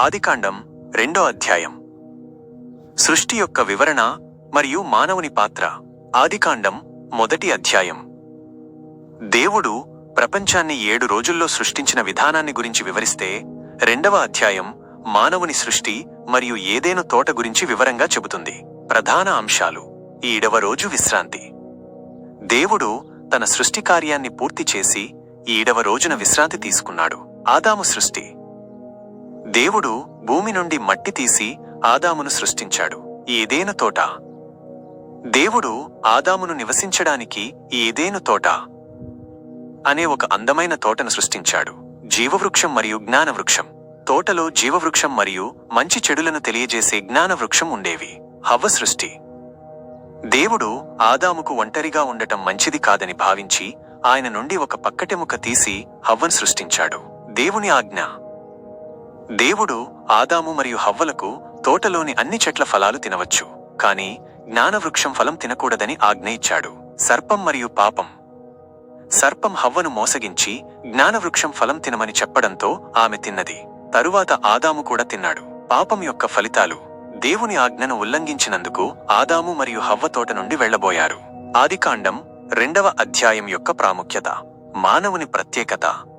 ఆదికాండం రెండో అధ్యాయం. సృష్టి యొక్క వివరణ మరియు మానవుని పాత్ర. ఆదికాండం మొదటి అధ్యాయం. దేవుడు ప్రపంచాన్ని ఏడు రోజుల్లో సృష్టించిన విధానాన్ని గురించి వివరిస్తే రెండవ అధ్యాయం మానవుని సృష్టి మరియు ఏదేను తోట గురించి వివరంగా చెబుతుంది. ప్రధాన అంశాలు. ఈడవ రోజు విశ్రాంతి. దేవుడు తన సృష్టి కార్యాన్ని పూర్తి చేసి ఈడవ రోజున విశ్రాంతి తీసుకున్నాడు. ఆదాము సృష్టి. దేవుడు భూమి నుండి మట్టి తీసి ఆదామును సృష్టించాడు. ఏదేను తోట? దేవుడు ఆదామును నివసించడానికి ఈ ఏదేను తోట? అనే ఒక అందమైన తోటను సృష్టించాడు. జీవవృక్షం మరియు జ్ఞానవృక్షం. తోటలో జీవవృక్షం మరియు మంచి చెడులను తెలియజేసే జ్ఞానవృక్షం ఉండేవి. హవ్వ సృష్టి. దేవుడు ఆదాముకు ఒంటరిగా ఉండటం మంచిది కాదని భావించి ఆయన నుండి ఒక పక్కటెముక తీసి హవ్వను సృష్టించాడు. దేవుని ఆజ్ఞ. దేవుడు ఆదాము మరియు హవ్వలకు తోటలోని అన్ని చెట్ల ఫలాలు తినవచ్చు. కాని జ్ఞానవృక్షం ఫలం తినకూడదని ఆజ్ఞ ఇచ్చాడు. సర్పం మరియు పాపం. సర్పం హవ్వను మోసగించి జ్ఞానవృక్షం ఫలం తినమని చెప్పడంతో ఆమె తిన్నది. తరువాత ఆదాము కూడా తిన్నాడు. పాపం యొక్క ఫలితాలు. దేవుని ఆజ్ఞను ఉల్లంఘించినందుకు ఆదాము మరియు హవ్వ తోట నుండి వెళ్ళబోయారు ఆదికాండం రెండవ అధ్యాయం యొక్క ప్రాముఖ్యత. మానవుని ప్రత్యేకత.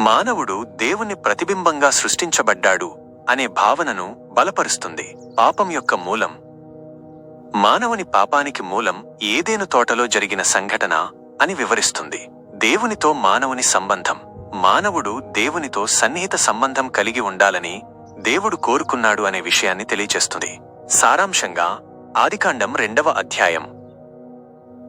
మానవుడు దేవుని ప్రతిబింబంగా సృష్టించబడ్డాడు అనే భావనను బలపరుస్తుంది. పాపం యొక్క మూలం మానవుని పాపానికి మూలం ఏదేను తోటలో జరిగిన సంఘటన అని వివరిస్తుంది. దేవునితో మానవుని సంబంధం మానవుడు దేవునితో సన్నిహిత సంబంధం కలిగి ఉండాలని దేవుడు కోరుకున్నాడు అనే విషయాన్ని తెలియచేస్తుంది. సారాంశంగా ఆదికాండం రెండవ అధ్యాయం.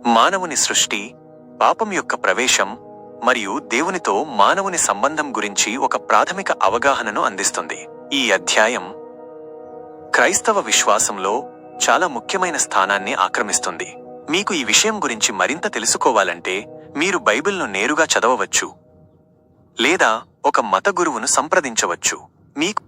మానవుని సృష్టి పాపం యొక్క ప్రవేశం మరియు దేవునితో మానవుని సంబంధం గురించి ఒక ప్రాథమిక అవగాహనను అందిస్తుంది. ఈ అధ్యాయం క్రైస్తవ విశ్వాసంలో చాలా ముఖ్యమైన స్థానాన్ని ఆక్రమిస్తుంది. మీకు ఈ విషయం గురించి మరింత తెలుసుకోవాలంటే మీరు బైబిల్ను నేరుగా చదవవచ్చు. లేదా ఒక మత గురువును సంప్రదించవచ్చు. మీకు